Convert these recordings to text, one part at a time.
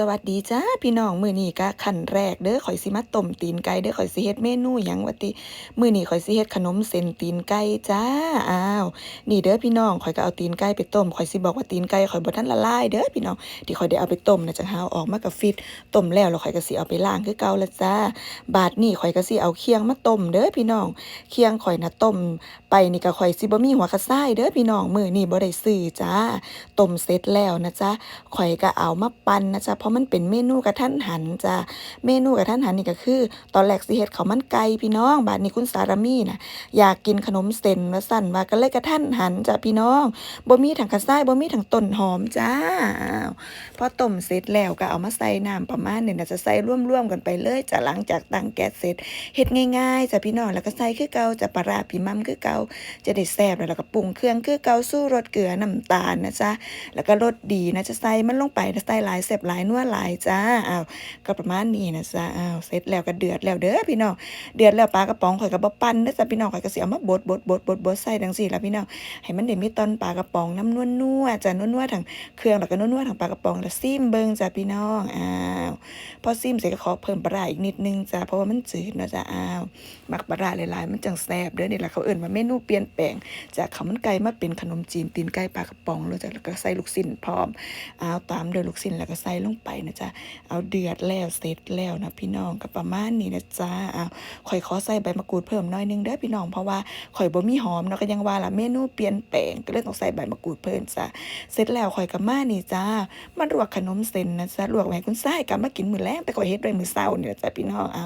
สวัสดีจ้าพี่น้องมือนี้ก็ขั้นแรกเด้อข่อยสิมาต้มตีนไก่เด้อข่อยสิเฮ็ดเมนูหยังวะติมือนี้ข่อยสิเฮ็ดขนมเส้นตีนไก่จ้าอ้าวนี่เด้อพี่น้องข่อยก็เอาตีนไก่ไปต้มข่อยสิบอกว่าตีนไก่ข่อยบ่ทันละลายเด้อพี่น้องที่ข่อยได้เอาไปต้มนะจังหาเอาออกมากับฟิตต้มแล้วแล้วข่อยก็สิเอาไปล้างคือเก่าละจ้า บาดนี้ข่อยก็สิเอาเคียงมาต้มเด้อพี่น้องเคียงข่อยน่ะต้ม ไปนี่ก็ข่อยสิบ่มีหัวกระซ้ายเด้อพี่น้องมือนี้บ่ได้ซื้อจ้าต้มเสร็จแล้วนะจ๊ะข่อยก็เอามาปั่นนะจ๊ะเพราะมันเป็นเมนูกระทันหันจ้ะเมนูกระทันหันนี่ก็คือ ตอนแรกสิเฮ็ดข้ามันไก่พี่น้องบาดนี้คุณสารามีน่ะอยากกินขนมเส้นว่าซั่นว่าก็เลยกระทันหันจ้ะพี่น้องบ่มีถังกระซ้ายบ่มีถังต้นหอมจ้าพอต้มเสร็จแล้วก็เอามาใส่น้ำประมาณนี้น่ะจะใส่ร่วมๆกันไปเลยจ้ะหลังจากตั้งแก๊สเสร็จเฮ็ดง่ายๆจ้ะพี่น้องแล้วก็ใส่คือเก่าจะปลาร้าพี่มัมคือเก่าจะได้แซ่บแล้วก็ปรุงเครื่องคือเก่าสู้รสเกลือน้ำตาลนะจ๊ะแล้วก็รสดีนะจะใส่มันลงไปนะใส่หลายแซ่บหลายนัวหลายจ้าอ้าวก็ประมาณนี้นะจ๊ะอ้าวเสร็จแล้วก็เดือดแล้วเด้อพี่น้องเดือดแล้วปลากระป๋องข่อยก็บ่ปั่นเด้อจ้ะพี่น้องข่อยก็สิเอามาบดบดบดบดบดใส่จังซี่ละพี่น้องให้มันได้มีตอนปลากระป๋องน้ำนัวๆจ้ะนัวๆทั้งเครื่องแล้วก็นัวๆทั้งปลากระป๋องแล้วซิมเบิ่งจ้ะพี่น้องอ้าวพอซิมเสร็จก็ขอเพิ่มปลาอีกนิดนึงจ้ะเพราะว่ามันจืดเนาะจ้ะอ้าวมักปลาหลายๆมันจังแซ่บเด้อนี่ล่ะเขาเอิ้นว่าเมนูเปลี่ยนแปลงจากข้าวมันไก่มาเป็นขนมจีนตีนไก่ปลากระป๋องแล้วจ้ะแล้วก็ใส่ลูกชิ้นพร้อมอ้าวตามด้วยลูกชิ้นแล้วก็ใส่ลงไปนะจ๊ะเอาเดือดแล้วเสร็จแล้วนะพี่น้องก็ประมาณนี้นะจ๊ะเอาข่อยขอใส่ใบมะกรูดเพิ่มหน้อยนึงเด้อพี่น้องเพราะว่าข่อยบ่มีหอมเนาะก็ยังว่าล่ะเมนูเปลี่ยนแปลงก็เลยต้องใส่ใบมะกรูดเพิ่มจ้ะเสร็จแล้วข่อยก็มานี่จ้ามาลวกขนมเส้นนะจ๊ะลวกไว้คุณซ้ายกลับมากินมื้อแลงแต่ข่อยเฮ็ดไว้มื้อเช้านี่ล่ะจ้ะพี่น้องเอา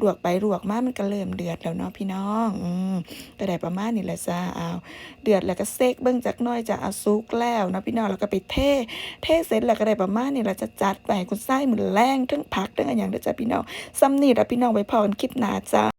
ลวกไปลวกมามันก็เริ่มเดือดแล้วเนาะพี่น้องอืมก็ได้ประมาณนี้แหละจ้าเอาเดือดแล้วก็เซกเบิ่งจักหน่อยจะเอาซุกแล้วเนาะพี่น้องแล้วก็ไปเทเทเสร็จแล้วก็ได้ประมาณนี้เราจะจัดไปให้คุณไส้มือแรงทั้งพักทั้งอันอย่างเด้อจ้าพี่น้องซ้ำนี่ละพี่น้องไว้พอกันคลิปหน้าจ้า